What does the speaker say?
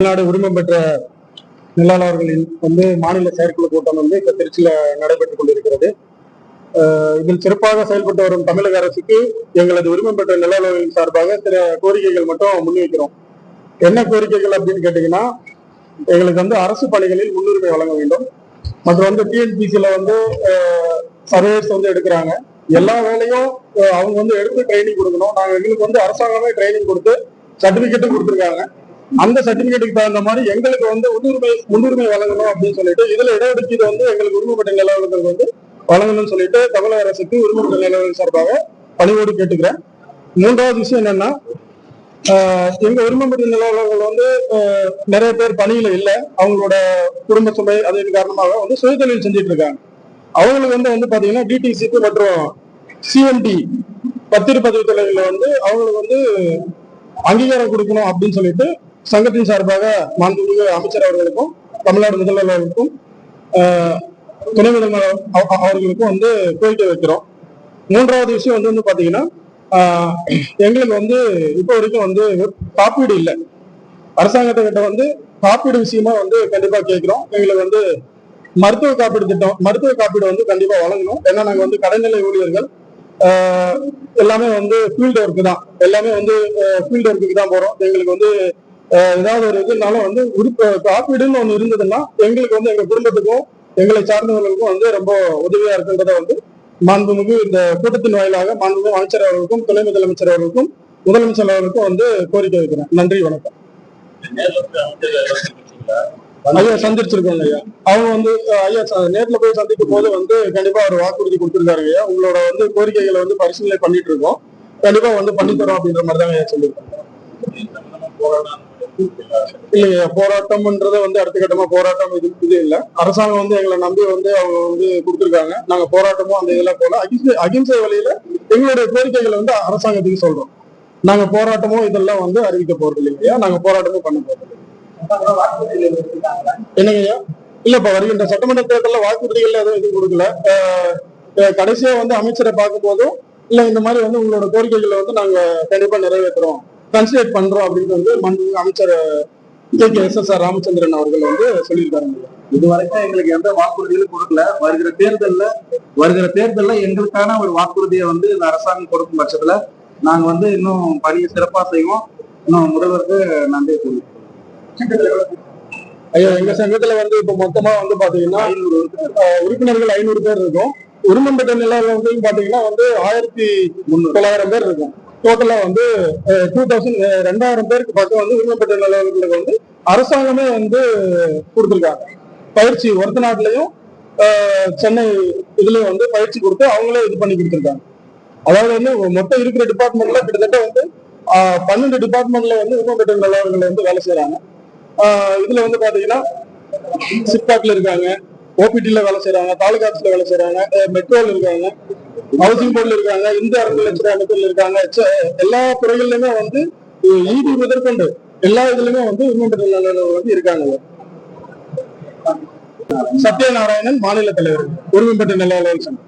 தமிழ்நாடு உரிமம் பெற்ற நிலாளர்களின் வந்து மாநில செயற்குழு கூட்டம் வந்து இப்ப திருச்சியில நடைபெற்றுக் கொண்டிருக்கிறது. இதில் சிறப்பாக செயல்பட்டு வரும் தமிழக அரசுக்கு எங்களது உரிமம் பெற்ற நிலாளர்களின் சார்பாக சில கோரிக்கைகள் மட்டும் முன்வைக்கிறோம். என்ன கோரிக்கைகள் அப்படின்னு கேட்டீங்கன்னா எங்களுக்கு வந்து அரசு பணிகளில் முன்னுரிமை வழங்க வேண்டும். மற்றும் வந்து டிஎன்பிசியில வந்து சர்வேஸ் வந்து எடுக்கிறாங்க. எல்லா வேலையும் அவங்க வந்து எடுத்து ட்ரைனிங் கொடுக்கணும். நாங்கள் எங்களுக்கு வந்து அரசாங்கமே ட்ரைனிங் கொடுத்து சர்டிபிகேட்டும் கொடுத்துருக்காங்க. அந்த சர்டிபிகேட்டுக்கு தகுந்த மாதிரி எங்களுக்கு வந்து முன்னுரிமை முன்னுரிமை வழங்கணும் அப்படின்னு சொல்லிட்டு இதுல இடஒதுக்கீடு வந்து எங்களுக்கு உரிமைப்பட்ட நிலவரங்கள் வந்து வழங்கணும்னு சொல்லிட்டு தமிழக அரசுக்கு உரிமைப்பட்ட நிலவரம் சார்பாக பணிவோடு கேட்டுக்கிறேன். மூன்றாவது விஷயம் என்னன்னா எங்க உரிமைப்பட்ட நிலவரங்கள் வந்து நிறைய பேர் பணியில இல்லை. அவங்களோட குடும்ப சுமை அதன் காரணமாக வந்து சுயதொழில் செஞ்சுட்டு இருக்காங்க. அவங்களுக்கு வந்து வந்து பாத்தீங்கன்னா டிடிசிக்கு மற்றும் சிஎம்டி பத்திர பதிவு தொழில வந்து அவங்களுக்கு வந்து அங்கீகாரம் கொடுக்கணும் அப்படின்னு சொல்லிட்டு சங்கத்தின் சார்பாக மாண்புமிகு அமைச்சர் அவர்களுக்கும் தமிழ்நாடு முதல்வர் அவர்களுக்கும் துணை முதல்வர் அவர்களுக்கும் வந்து கோரிக்கை வைக்கிறோம். மூன்றாவது விஷயம் வந்து வந்து பாத்தீங்கன்னா எங்களுக்கு வந்து இப்போ வரைக்கும் வந்து காப்பீடு இல்லை. அரசாங்கத்தை கிட்ட வந்து காப்பீடு விஷயமா வந்து கண்டிப்பா கேட்கிறோம் எங்களுக்கு வந்து மருத்துவ காப்பீடு திட்டம் மருத்துவ காப்பீடு வந்து கண்டிப்பா வழங்கணும். ஏன்னா நாங்க வந்து கடைநிலை ஊழியர்கள். எல்லாமே வந்து ஃபீல்டு ஒர்க்கு தான். எல்லாமே வந்து ஃபீல்டு ஒர்க்குக்கு தான் போறோம். எங்களுக்கு வந்து ஏதாவது ஒரு இதுனாலும் வந்து உறுப்பு காப்பீடுன்னு ஒண்ணு இருந்ததுன்னா எங்களுக்கு வந்து எங்க குடும்பத்துக்கும் எங்களை சார்ந்தவர்களுக்கும் வந்து ரொம்ப உதவியா இருக்குன்றத வந்து மாண்புமிகு இந்த கூட்டத்தின் வாயிலாக மாண்புமிகு அமைச்சர் அவர்களுக்கும் துணை முதலமைச்சர் அவர்களுக்கும் முதலமைச்சர் அவர்களுக்கும் வந்து கோரிக்கை வைக்கிறேன். நன்றி வணக்கம். ஐயா சந்திச்சிருக்கோம் ஐயா. அவங்க வந்து ஐயா ச- நேர்ல போய் சந்திக்கும் போது வந்து கண்டிப்பா ஒரு வாக்குறுதி கொடுத்திருக்காரு ஐயா. உங்களோட வந்து கோரிக்கைகளை வந்து பரிசீலனை பண்ணிட்டு இருக்கோம். கண்டிப்பா வந்து பண்ணி தரோம் அப்படின்ற மாதிரிதான் ஐயா சொல்லியிருக்காங்க. இல்லைங்க போராட்டம்ன்றது வந்து அடுத்த கட்டமா போராட்டம் இது இது இல்ல. அரசாங்கம் வந்து எங்களை நம்பி வந்து அவங்க வந்து கொடுத்துருக்காங்க. நாங்க போராட்டமும் அந்த இதெல்லாம் போல. அகிம்சை அகிம்சை வழியில எங்களுடைய கோரிக்கைகளை வந்து அரசாங்கத்துக்கு சொல்றோம். நாங்க போராட்டமும் இதெல்லாம் வந்து அறிவிக்க போறது இல்லையா? நாங்க போராட்டமும் பண்ண போறது என்னங்கய்யா இல்லப்பா வருகின்ற சட்டமன்ற தேர்தலில் வாக்குறுதிகள் எதுவும் எதுவும் கொடுக்கல. கடைசியா வந்து அமைச்சரை பார்க்கும் போதும் இல்ல இந்த மாதிரி வந்து உங்களோட கோரிக்கைகளை வந்து நாங்க கண்டிப்பா நிறைவேற்றுறோம். கன்சிடர் பண்றோம் அப்படின்னு வந்து மாண்புமிகு அமைச்சர் K K S S R Ramachandran அவர்கள் வந்து சொல்லியிருக்காங்க இதுவரைக்கும் எங்களுக்கு எந்த வாக்குறுதிகளும் கொடுக்கல. வருகிற தேர்தல்ல வருகிற தேர்தல்ல எங்களுக்கான ஒரு வாக்குறுதியை வந்து இந்த அரசாங்கம் கொடுக்கும் பட்சத்துல நாங்க வந்து இன்னும் பணியை சிறப்பா செய்வோம். இன்னும் முதல்வருக்கு நன்றி தெரிவிக்கிறோம். ஐயா எங்க சங்கத்துல வந்து இப்ப மொத்தமா வந்து பாத்தீங்கன்னா உறுப்பினர்கள் ஐநூறு பேர் இருக்கும். உரிமம்பட்ட நிலையில வந்து பாத்தீங்கன்னா வந்து ஆயிரத்தி தொள்ளாயிரம் பேர் இருக்கும். டோட்டலா வந்து டூ தௌசண்ட் ரெண்டாயிரம் பேருக்கு பக்கம் வந்து உரிமைப்பட்ட நிலவரங்களுக்கு வந்து அரசாங்கமே வந்து கொடுத்துருக்காங்க. பயிற்சி ஒருத்த நாட்டிலையும் சென்னை இதுலயும் வந்து பயிற்சி கொடுத்து அவங்களே இது பண்ணி கொடுத்துருக்காங்க. அதாவது வந்து மொத்தம் இருக்கிற டிபார்ட்மெண்ட்ல கிட்டத்தட்ட வந்து பன்னெண்டு டிபார்ட்மெண்ட்ல வந்து உரிமைப்பட்ட நிலவரங்கள் வந்து வேலை செய்யறாங்க இதுல வந்து பாத்தீங்கன்னா சிப்காட்ல இருக்காங்க ஓபிடில வேலை செய்யறாங்க தாலுகா வேலை செய்யறாங்க மெட்ரோல இருக்காங்க. ஹவுசிங் போர்டில் இருக்காங்க இந்த அறநிலையத்துறை அமைச்சர்ல இருக்காங்க. எல்லா துறைகள்லயுமே வந்து ஈடி முதற்கொண்டு எல்லா இதுலயுமே வந்து உரிமைப்பட்ட நிலையில வந்து இருக்காங்க. சத்யநாராயணன் மாநில தலைவர். உரிமைப்பட்ட நிலையாளர் சங்கம்